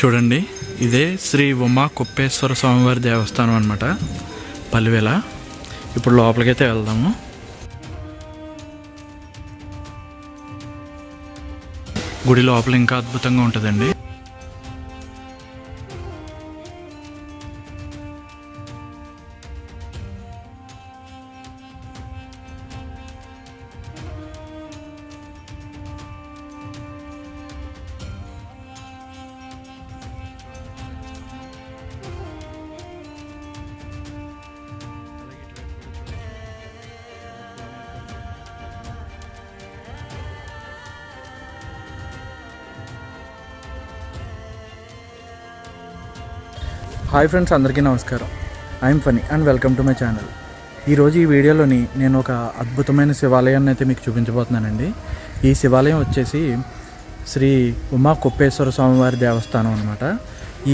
చూడండి. ఇదే శ్రీ ఉమా కుప్పేశ్వర స్వామివారి దేవస్థానం అనమాట పల్లివేల ఇప్పుడు లోపలికైతే వెళ్దాము. గుడి లోపల ఇంకా అద్భుతంగా ఉంటుందండి. హాయ్ ఫ్రెండ్స్ అందరికీ నమస్కారం. I'm Phani and welcome to my channel ఈరోజు ఈ వీడియోలోని నేను ఒక అద్భుతమైన శివాలయాన్ని అయితే మీకు చూపించబోతున్నానండి. ఈ శివాలయం వచ్చేసి శ్రీ ఉమా కుప్పేశ్వర స్వామివారి దేవస్థానం అనమాట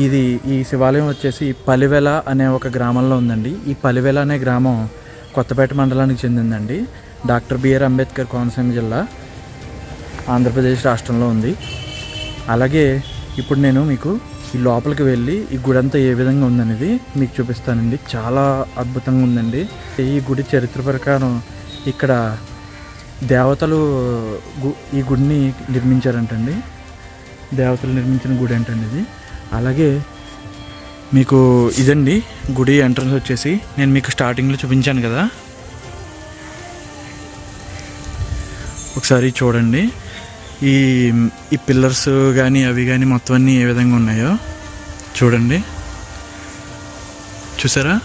ఇది ఈ శివాలయం వచ్చేసి పలివెల అనే ఒక గ్రామంలో ఉందండి. ఈ పలివెల అనే గ్రామం కొత్తపేట మండలానికి చెందిందండి. డాక్టర్ బిఆర్ అంబేద్కర్ కోనసీమ జిల్లా ఆంధ్రప్రదేశ్ రాష్ట్రంలో ఉంది. అలాగే ఇప్పుడు నేను మీకు ఈ లోపలికి వెళ్ళి ఈ గుడి అంతా ఏ విధంగా ఉందనేది మీకు చూపిస్తానండి. చాలా అద్భుతంగా ఉందండి. ఈ గుడి చరిత్ర ప్రకారం ఇక్కడ దేవతలు గు- ఈ గుడిని నిర్మించారంటండి. దేవతలు నిర్మించిన గుడి అంటండి ఇది. అలాగే మీకు ఇదండి గుడి ఎంట్రన్స్ వచ్చేసి. నేను మీకు స్టార్టింగ్లో చూపించాను కదా. ఒకసారి చూడండి. ఈ ఈ పిల్లర్స్ కానీ అవి కానీ మొత్తం అన్నీ ఏ విధంగా ఉన్నాయో చూడండి. చూసారా?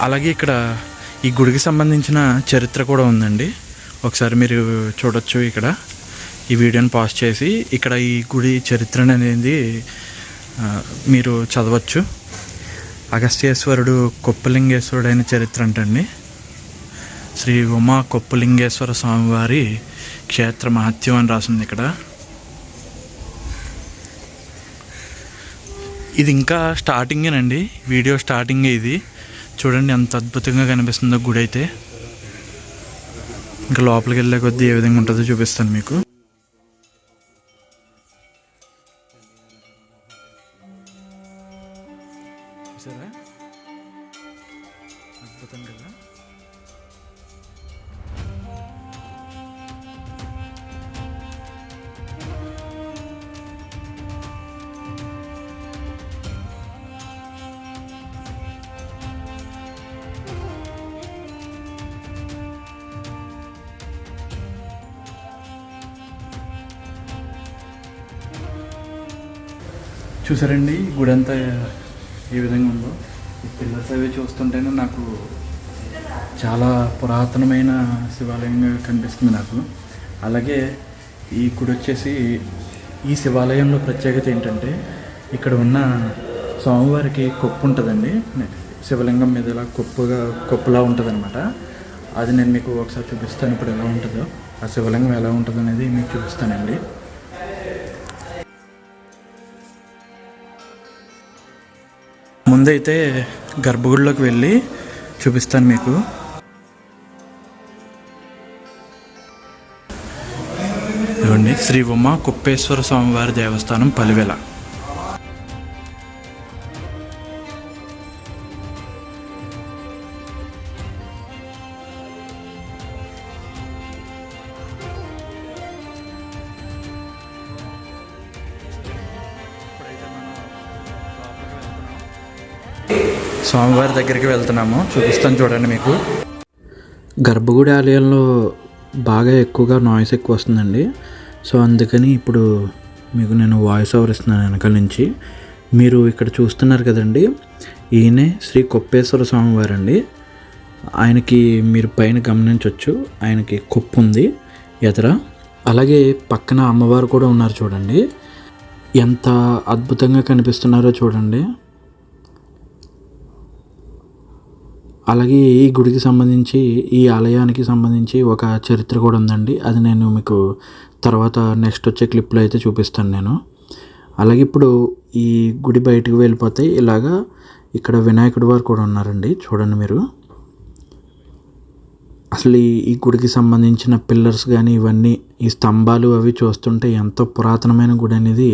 అలాగే ఇక్కడ ఈ గుడికి సంబంధించిన చరిత్ర కూడా ఉందండి. ఒకసారి మీరు చూడొచ్చు ఇక్కడ. ఈ వీడియోని పాస్ చేసి ఇక్కడ ఈ గుడి చరిత్ర అనేది మీరు చదవచ్చు. అగస్త్యేశ్వరుడు కుప్పలింగేశ్వరుడైన చరిత్ర అంటండి. శ్రీ ఉమా కొప్పలింగేశ్వర స్వామివారి క్షేత్ర మహత్యం అని రాసింది ఇక్కడ. ఇది ఇంకా స్టార్టింగేనండి. వీడియో స్టార్టింగే ఇది. చూడండి ఎంత అద్భుతంగా కనిపిస్తుందో గుడి అయితే ఇంకా లోపలికి వెళ్ళే కొద్దీ ఏ విధంగా ఉంటుందో చూపిస్తాను మీకు. చూసారండి? గుడి అంతా ఏ విధంగా ఉందో? ఈ పిల్లర్స్ అవి చూస్తుంటేనే నాకు చాలా పురాతనమైన శివాలయంగా కనిపిస్తుంది నాకు. అలాగే ఈ గుడి వచ్చేసి ఈ శివాలయంలో ప్రత్యేకత ఏంటంటే ఇక్కడ ఉన్న స్వామివారికి కొప్పు ఉంటుందండి. శివలింగం మీద ఇలా కొప్పుగా కొప్పులా ఉంటుందన్నమాట. అది నేను మీకు ఒకసారి చూపిస్తాను ఇప్పుడు ఎలా ఉంటుందో. ఆ శివలింగం ఎలా ఉంటుంది అనేది మీకు చూపిస్తానండి. ముందైతే గర్భగుడిలోకి వెళ్ళి చూపిస్తాను మీకు. ఇవ్వండి శ్రీ ఉమా కుప్పేశ్వర స్వామివారి దేవస్థానం పలివెల. స్వామివారి దగ్గరికి వెళ్తున్నాము. చూపిస్తాను చూడండి మీకు. గర్భగుడి ఆలయంలో బాగా ఎక్కువగా నాయిస్ ఎక్కువ వస్తుందండి. సో అందుకని ఇప్పుడు మీకు నేను వాయిస్ ఓవర్ ఇస్తున్నాను వెనకాల నుంచి. మీరు ఇక్కడ చూస్తున్నారు కదండి ఈయనే శ్రీ కొప్పేశ్వర స్వామివారు అండి ఆయనకి మీరు పైన గమనించవచ్చు ఆయనకి కొప్పు ఉంది ఎదర. అలాగే పక్కన అమ్మవారు కూడా ఉన్నారు చూడండి. ఎంత అద్భుతంగా కనిపిస్తున్నారో చూడండి. అలాగే ఈ గుడికి సంబంధించి ఈ ఆలయానికి సంబంధించి ఒక చరిత్ర కూడా ఉందండి. అది నేను మీకు తర్వాత నెక్స్ట్ వచ్చే క్లిప్లో అయితే చూపిస్తాను నేను. అలాగే ఇప్పుడు ఈ గుడి బయటకు వెళ్ళిపోతే ఇలాగా ఇక్కడ వినాయకుడి వారు కూడా ఉన్నారండి. చూడండి మీరు. అసలు ఈ ఈ గుడికి సంబంధించిన పిల్లర్స్ కానీ ఇవన్నీ ఈ స్తంభాలు అవి చూస్తుంటే ఎంతో పురాతనమైన గుడి అనేది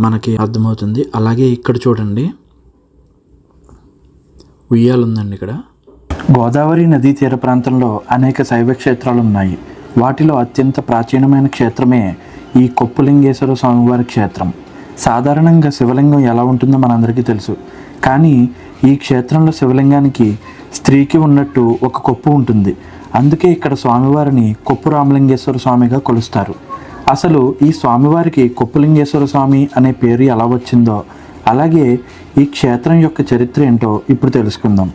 మనకి అర్థమవుతుంది. అలాగే ఇక్కడ చూడండి. ఉయ్యాలు ఉందండి ఇక్కడ. గోదావరి నదీ తీర ప్రాంతంలో అనేక శైవ క్షేత్రాలు ఉన్నాయి వాటిలో అత్యంత ప్రాచీనమైన క్షేత్రమే ఈ కొప్పులింగేశ్వర స్వామివారి క్షేత్రం. సాధారణంగా శివలింగం ఎలా ఉంటుందో మనందరికీ తెలుసు. కానీ ఈ క్షేత్రంలో శివలింగానికి స్త్రీకి ఉన్నట్టు ఒక కొప్పు ఉంటుంది. అందుకే ఇక్కడ స్వామివారిని కొప్పు రామలింగేశ్వర స్వామిగా కొలుస్తారు. అసలు ఈ స్వామివారికి కొప్పులింగేశ్వర స్వామి అనే పేరు ఎలా వచ్చిందో అలాగే ఈ క్షేత్రం యొక్క చరిత్ర ఏంటో ఇప్పుడు తెలుసుకుందాం.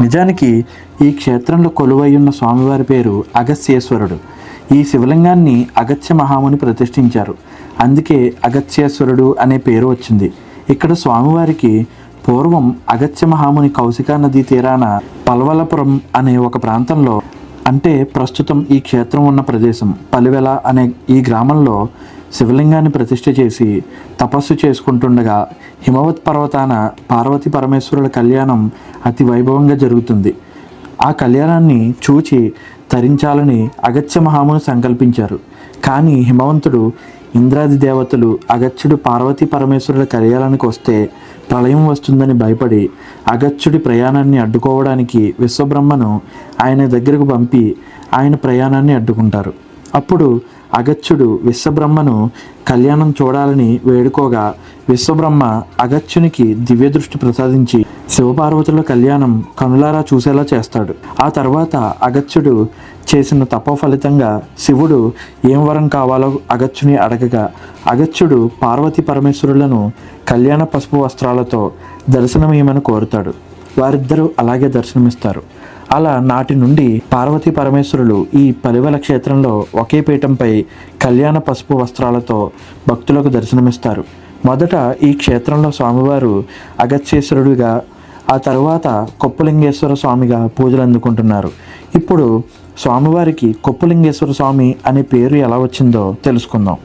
నిజానికి ఈ క్షేత్రంలో కొలువై ఉన్న స్వామివారి పేరు అగస్త్యేశ్వరుడు. ఈ శివలింగాన్ని అగత్య మహాముని ప్రతిష్ఠించారు. అందుకే అగత్యేశ్వరుడు అనే పేరు వచ్చింది. ఇక్కడ స్వామివారికి పూర్వం అగత్య మహాముని కౌశికా నదీ తీరాన పల్వలపురం అనే ఒక ప్రాంతంలో అంటే ప్రస్తుతం ఈ క్షేత్రం ఉన్న ప్రదేశం పలివెల అనే ఈ గ్రామంలో శివలింగాన్ని ప్రతిష్ఠ చేసి తపస్సు చేసుకుంటుండగా హిమవత్ పర్వతాన పార్వతీ పరమేశ్వరుల కళ్యాణం అతి వైభవంగా జరుగుతుంది. ఆ కళ్యాణాన్ని చూచి తరించాలని అగత్య మహాముని సంకల్పించారు. కానీ హిమవంతుడు ఇంద్రాది దేవతలు అగత్యుడు పార్వతీ పరమేశ్వరుల కళ్యాణానికి వస్తే ప్రళయం వస్తుందని భయపడి అగత్యుడి ప్రయాణాన్ని అడ్డుకోవడానికి విశ్వబ్రహ్మను ఆయన దగ్గరకు పంపి ఆయన ప్రయాణాన్ని అడ్డుకుంటారు. అప్పుడు అగత్యుడు విశ్వబ్రహ్మను కళ్యాణం చూడాలని వేడుకోగా విశ్వబ్రహ్మ అగత్యునికి దివ్య దృష్టి ప్రసాదించి శివపార్వతుల కళ్యాణం కనులారా చూసేలా చేస్తాడు. ఆ తర్వాత అగత్యుడు చేసిన తప ఫలితంగా శివుడు ఏం వరం కావాలో అగత్యుని అడగగా అగత్యుడు పార్వతి పరమేశ్వరులను కళ్యాణ పసుపు వస్త్రాలతో దర్శనమేయమని కోరుతాడు. వారిద్దరూ అలాగే దర్శనమిస్తారు. అలా నాటి నుండి పార్వతీ పరమేశ్వరులు ఈ పలివల క్షేత్రంలో ఒకే పీఠంపై కళ్యాణ పసుపు వస్త్రాలతో భక్తులకు దర్శనమిస్తారు. మొదట ఈ క్షేత్రంలో స్వామివారు అగత్యేశ్వరుడిగా ఆ తర్వాత కొప్పలింగేశ్వర స్వామిగా పూజలు అందుకుంటున్నారు. ఇప్పుడు స్వామివారికి కొప్పలింగేశ్వర స్వామి అనే పేరు ఎలా వచ్చిందో తెలుసుకుందాం.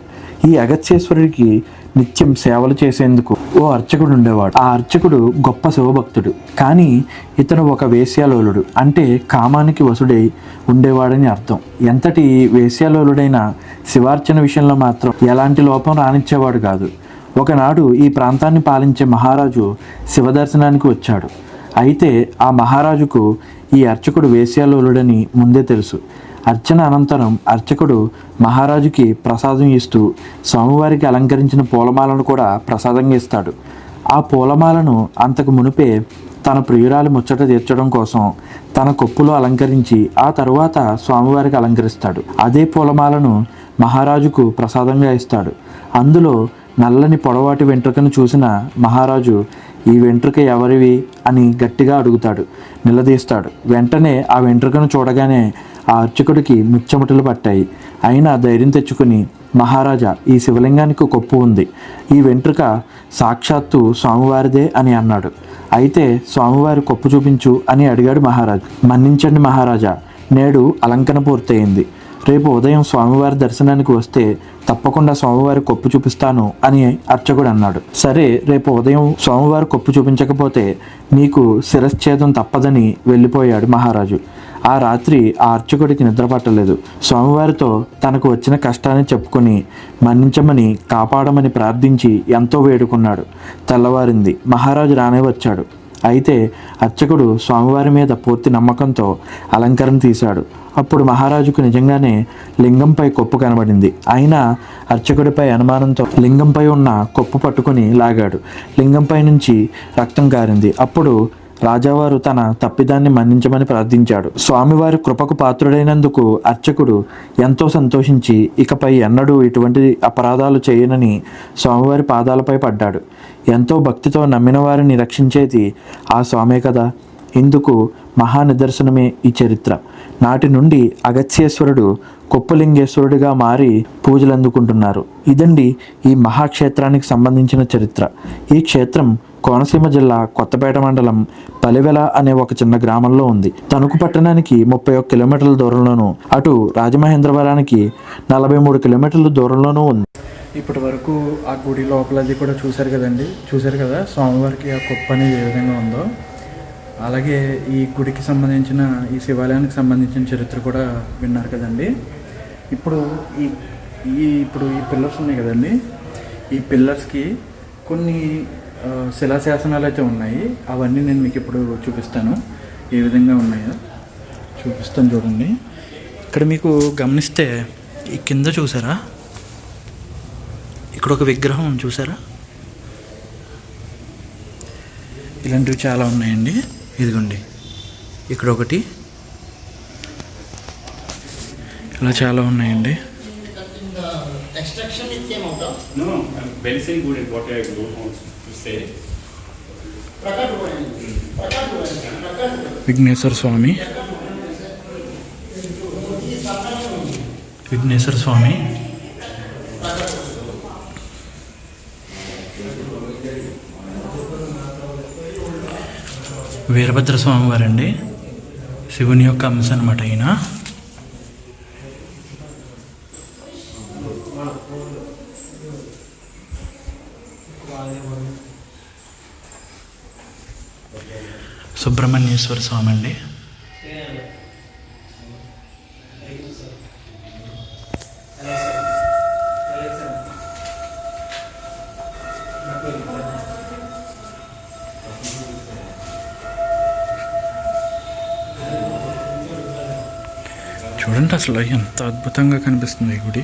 ఈ అగత్యేశ్వరుడికి నిత్యం సేవలు చేసేందుకు ఓ అర్చకుడు ఉండేవాడు. ఆ అర్చకుడు గొప్ప శివభక్తుడు. కానీ ఇతను ఒక వేశ్యాలోలుడు. అంటే కామానికి వసుడై ఉండేవాడని అర్థం. ఎంతటి వేశ్యాలోలుడైన శివార్చన విషయంలో మాత్రం ఎలాంటి లోపం రానిచ్చేవాడు కాదు. ఒకనాడు ఈ ప్రాంతాన్ని పాలించే మహారాజు శివదర్శనానికి వచ్చాడు. అయితే ఆ మహారాజుకు ఈ అర్చకుడు వేశ్యాలోలుడని ముందే తెలుసు. అర్చన అనంతరం అర్చకుడు మహారాజుకి ప్రసాదం ఇస్తూ స్వామివారికి అలంకరించిన పూలమాలను కూడా ప్రసాదంగా ఇస్తాడు. ఆ పూలమాలను అంతకు మునిపే తన ప్రియురాలు ముచ్చట తీర్చడం కోసం తన కొప్పులో అలంకరించి ఆ తరువాత స్వామివారికి అలంకరిస్తాడు. అదే పూలమాలను మహారాజుకు ప్రసాదంగా ఇస్తాడు. అందులో నల్లని పొడవాటి వెంట్రుకను చూసిన మహారాజు ఈ వెంట్రుక ఎవరివి అని గట్టిగా అడుగుతాడు నిలదీస్తాడు. వెంటనే ఆ వెంట్రుకను చూడగానే ఆ అర్చకుడికి ముచ్చమటలు పట్టాయి. అయినా ధైర్యం తెచ్చుకుని మహారాజా ఈ శివలింగానికి కొప్పు ఉంది. ఈ వెంట్రుక సాక్షాత్తు స్వామివారిదే అని అన్నాడు. అయితే స్వామివారి కొప్పు చూపించు అని అడిగాడు మహారాజు. మన్నించండి మహారాజా నేడు అలంకరణ పూర్తయింది. రేపు ఉదయం స్వామివారి దర్శనానికి వస్తే తప్పకుండా స్వామివారి కొప్పు చూపిస్తాను అని అర్చకుడు అన్నాడు. సరే రేపు ఉదయం స్వామివారి కొప్పు చూపించకపోతే నీకు శిరశ్ఛేదం తప్పదని వెళ్ళిపోయాడు మహారాజు. ఆ రాత్రి ఆ అర్చకుడికి నిద్ర పట్టలేదు స్వామివారితో తనకు వచ్చిన కష్టాన్ని చెప్పుకొని మన్నించమని కాపాడమని ప్రార్థించి ఎంతో వేడుకున్నాడు. తెల్లవారింది. మహారాజు రానే వచ్చాడు. అయితే అర్చకుడు స్వామివారి మీద పూర్తి నమ్మకంతో అలంకరణ తీశాడు. అప్పుడు మహారాజుకు నిజంగానే లింగంపై కొప్పు కనబడింది. అయినా అర్చకుడిపై అనుమానంతో లింగంపై ఉన్న కొప్పు పట్టుకుని లాగాడు. లింగంపై నుంచి రక్తం కారింది. అప్పుడు రాజావారు తన తప్పిదాన్ని మన్నించమని ప్రార్థించాడు. స్వామివారి కృపకు పాత్రుడైనందుకు అర్చకుడు ఎంతో సంతోషించి ఇకపై ఎన్నడూ ఇటువంటి అపరాధాలు చేయనని స్వామివారి పాదాలపై పడ్డాడు. ఎంతో భక్తితో నమ్మిన వారిని రక్షించేది ఆ స్వామే కదా. ఇందుకు మహా నిదర్శనమే ఈ చరిత్ర. నాటి నుండి అగత్యేశ్వరుడు కొప్పలింగేశ్వరుడిగా మారి పూజలు అందుకుంటున్నారు ఇదండి ఈ మహాక్షేత్రానికి సంబంధించిన చరిత్ర. ఈ క్షేత్రం కోనసీమ జిల్లా కొత్తపేట మండలం పలివెల అనే ఒక చిన్న గ్రామంలో ఉంది. తణుకు పట్టణానికి ముప్పై ఒక్క కిలోమీటర్ల దూరంలోను అటు రాజమహేంద్రవరానికి నలభై మూడు కిలోమీటర్ల దూరంలోనూ ఉంది. ఇప్పటి వరకు ఆ గుడి లోపలది కూడా చూశారు కదండి? చూశారు కదా? స్వామివారికి ఆ కుప్ప అనేది ఏ విధంగా ఉందో. అలాగే ఈ గుడికి సంబంధించిన ఈ శివాలయానికి సంబంధించిన చరిత్ర కూడా విన్నారు కదండి? ఇప్పుడు ఈ ఈ ఇప్పుడు ఈ పిల్లర్స్ ఉన్నాయి కదండి? ఈ పిల్లర్స్కి కొన్ని శిలాశాసనాలు అయితే ఉన్నాయి. అవన్నీ నేను మీకు ఇప్పుడు చూపిస్తాను. ఏ విధంగా ఉన్నాయో చూపిస్తాను చూడండి. ఇక్కడ మీకు గమనిస్తే ఈ కింద చూసారా? ఇక్కడ ఒక విగ్రహం చూసారా? ఇలాంటివి చాలా ఉన్నాయండి. ఇదిగోండి. ఇక్కడ ఒకటి. ఇలా చాలా ఉన్నాయండి. Extraction చూస్తే విఘ్నేశ్వర స్వామి. విఘ్నేశ్వర స్వామి. వీరభద్ర స్వామి వారండి శివుని యొక్క అంశం అనమాట అయినా సుబ్రహ్మణ్యేశ్వర స్వామి అండి. చూడండి అసలు ఎంత అద్భుతంగా కనిపిస్తుంది ఈ గుడి.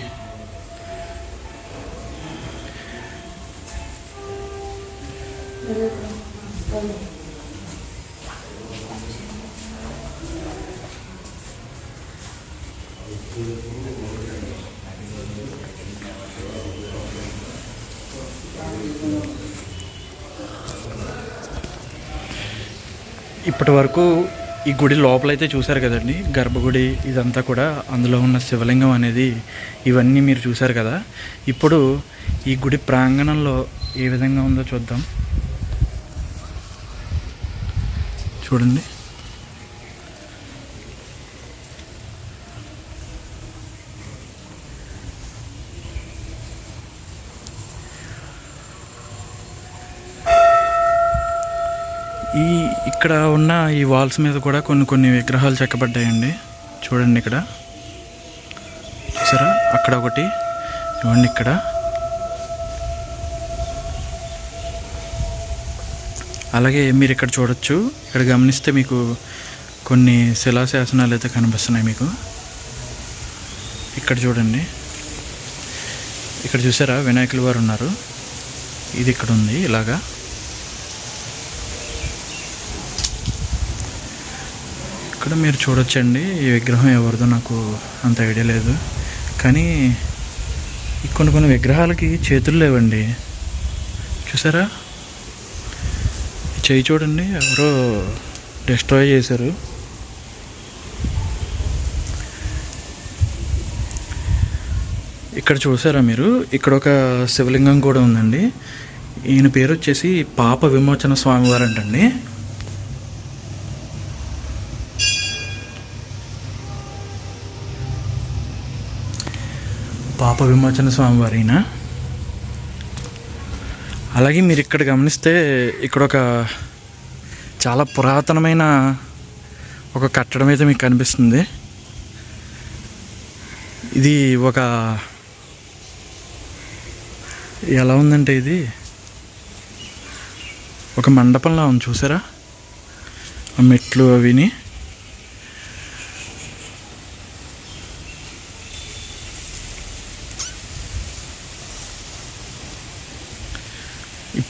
ఇప్పటి వరకు ఈ గుడి లోపలైతే చూశారు కదండి. గర్భగుడి ఇదంతా కూడా అందులో ఉన్న శివలింగం అనేది ఇవన్నీ మీరు చూశారు కదా. ఇప్పుడు ఈ గుడి ప్రాంగణంలో ఏ విధంగా ఉందో చూద్దాం. చూడండి ఈ ఇక్కడ ఉన్న ఈ వాల్స్ మీద కూడా కొన్ని కొన్ని విగ్రహాలు చెక్కబడ్డాయండి. చూడండి ఇక్కడ. చూసారా? అక్కడ ఒకటి ఇవ్వండి ఇక్కడ. అలాగే మీరు ఇక్కడ చూడొచ్చు. ఇక్కడ గమనిస్తే మీకు కొన్ని శిలాశాసనాలు అయితే కనిపిస్తున్నాయి మీకు. ఇక్కడ చూడండి. ఇక్కడ చూసారా? వినాయకుల వారు ఉన్నారు. ఇది ఇక్కడ ఉంది ఇలాగా. ఇక్కడ మీరు చూడొచ్చండి. ఈ విగ్రహం ఎవరిదో నాకు అంత ఐడియా లేదు. కానీ కొన్ని కొన్ని విగ్రహాలకి చేతులు లేవండి. చూసారా? చేయి చూడండి. ఎవరో డిస్ట్రాయ్ చేశారు. ఇక్కడ చూసారా మీరు? ఇక్కడ ఒక శివలింగం కూడా ఉందండి. ఈయన పేరు వచ్చేసి పాప విమోచన స్వామివారు అంటండి పాప విమోచన స్వామివారిన? అలాగే మీరు ఇక్కడ గమనిస్తే ఇక్కడ ఒక చాలా పురాతనమైన ఒక కట్టడం అయితే మీకు కనిపిస్తుంది. ఇది ఒక ఎలా ఉందంటే ఇది? ఒక మండపంలా ఉంది చూసారా? ఆ మెట్లు అవిని.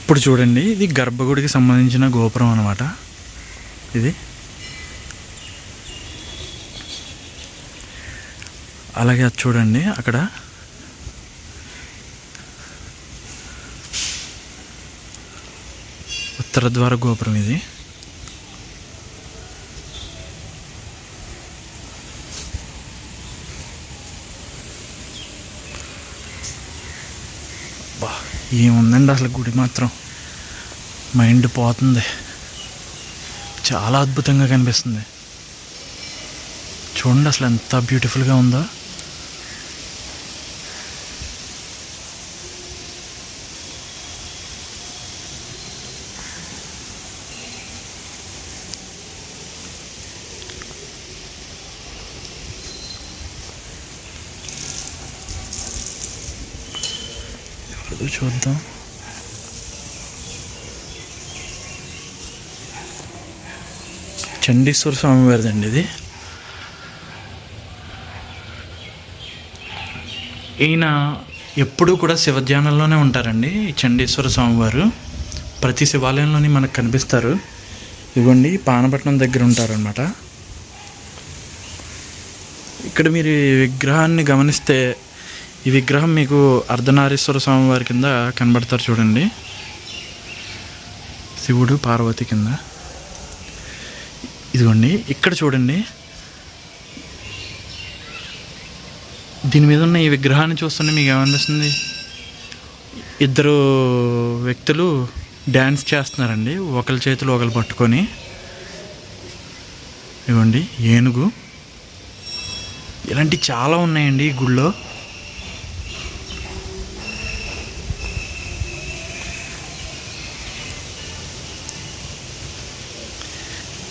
ఇప్పుడు చూడండి ఇది గర్భగుడికి సంబంధించిన గోపురం అనమాట ఇది. అలాగే అది చూడండి అక్కడ. ఉత్తర ద్వార గోపురం ఇది. ఏముందండి అసలు గుడి మాత్రం. మైండ్ పోతుంది. చాలా అద్భుతంగా కనిపిస్తుంది. చూడండి అసలు ఎంత బ్యూటిఫుల్గా ఉందో. ఇప్పుడు చూద్దాం. చండీశ్వర స్వామి వారిదండి ఇది. ఈయన ఎప్పుడూ కూడా శివధ్యానంలోనే ఉంటారండి ఈ చండీశ్వర స్వామివారు ప్రతి శివాలయంలోని మనకు కనిపిస్తారు. ఇదిగోండి పానపట్నం దగ్గర ఉంటారనమాట ఇక్కడ మీరు విగ్రహాన్ని గమనిస్తే ఈ విగ్రహం మీకు అర్ధనారీశ్వర స్వామి వారి కింద కనబడతారు చూడండి. శివుడు పార్వతి కింద. ఇదిగోండి ఇక్కడ చూడండి. దీని మీద ఉన్న ఈ విగ్రహాన్ని చూస్తుంటే మీకు ఏమనిపిస్తుంది? ఇద్దరు వ్యక్తులు డ్యాన్స్ చేస్తున్నారండి. ఒకరి చేతులు ఒకరు పట్టుకొని. ఇవ్వండి ఏనుగు. ఇలాంటి చాలా ఉన్నాయండి ఈ గుళ్ళో.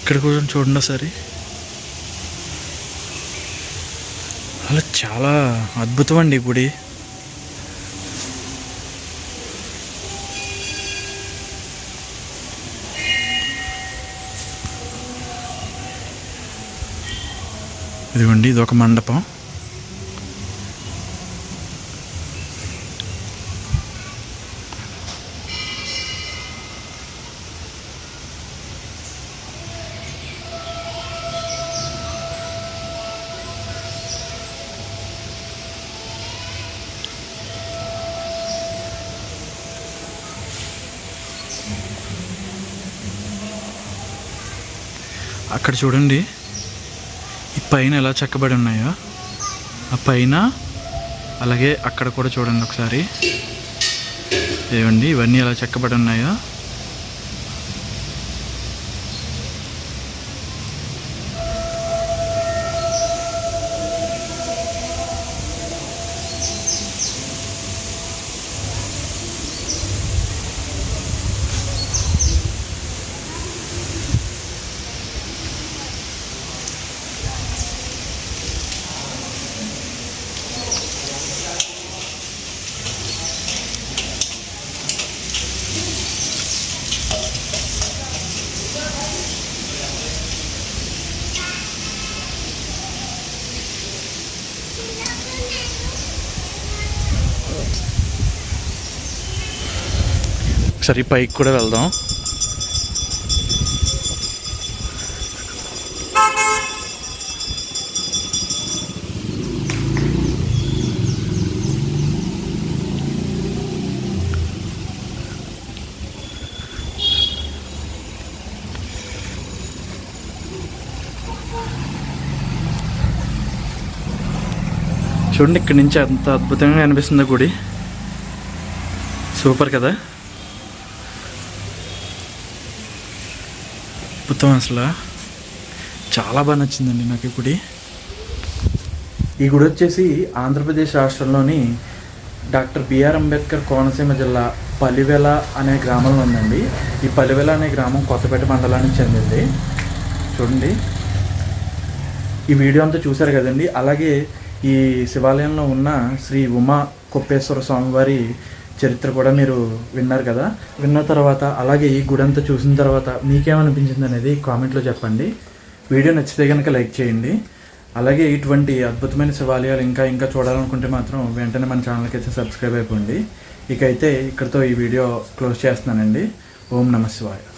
ఇక్కడ కూడా చూడండి ఒకసారి. అలా చాలా అద్భుతం అండి గుడి. ఇదిగోండి ఇది ఒక మండపం. అక్కడ చూడండి. ఈ పైన ఎలా చెక్కబడి ఉన్నాయో. ఆ పైన అలాగే అక్కడ కూడా చూడండి ఒకసారి. ఏవండి? ఇవన్నీ ఎలా చెక్కబడి ఉన్నాయో. ఒకసారి పైకి కూడా వెళ్దాం. చూడండి ఇక్కడి నుంచి అంత అద్భుతంగా అనిపిస్తుంది గుడి. సూపర్ కదా? అద్భుతం అసలు. చాలా బాగా నచ్చిందండి నాకు ఈ గుడి. ఈ గుడి వచ్చేసి ఆంధ్రప్రదేశ్ రాష్ట్రంలోని డాక్టర్ బిఆర్ అంబేద్కర్ కోనసీమ జిల్లా పలివెల అనే గ్రామంలో ఉందండి. ఈ పలివెల అనే గ్రామం కొత్తపేట మండలానికి చెందింది. చూడండి. ఈ వీడియో అంతా చూశారు కదండి. అలాగే ఈ శివాలయంలో ఉన్న శ్రీ ఉమా కొప్పేశ్వర స్వామివారి చరిత్ర కూడా మీరు విన్నారు కదా. విన్న తర్వాత అలాగే ఈ గుడంతా చూసిన తర్వాత మీకేమనిపించింది అనేది కామెంట్లో చెప్పండి. వీడియో నచ్చితే కనుక లైక్ చేయండి. అలాగే ఇటువంటి అద్భుతమైన శివాలయాలు ఇంకా ఇంకా చూడాలనుకుంటే మాత్రం వెంటనే మన ఛానల్కి అయితే సబ్స్క్రైబ్ అయిపోండి. ఇకైతే ఇక్కడితో ఈ వీడియో క్లోజ్ చేస్తున్నానండి. ఓం నమ శివాయ.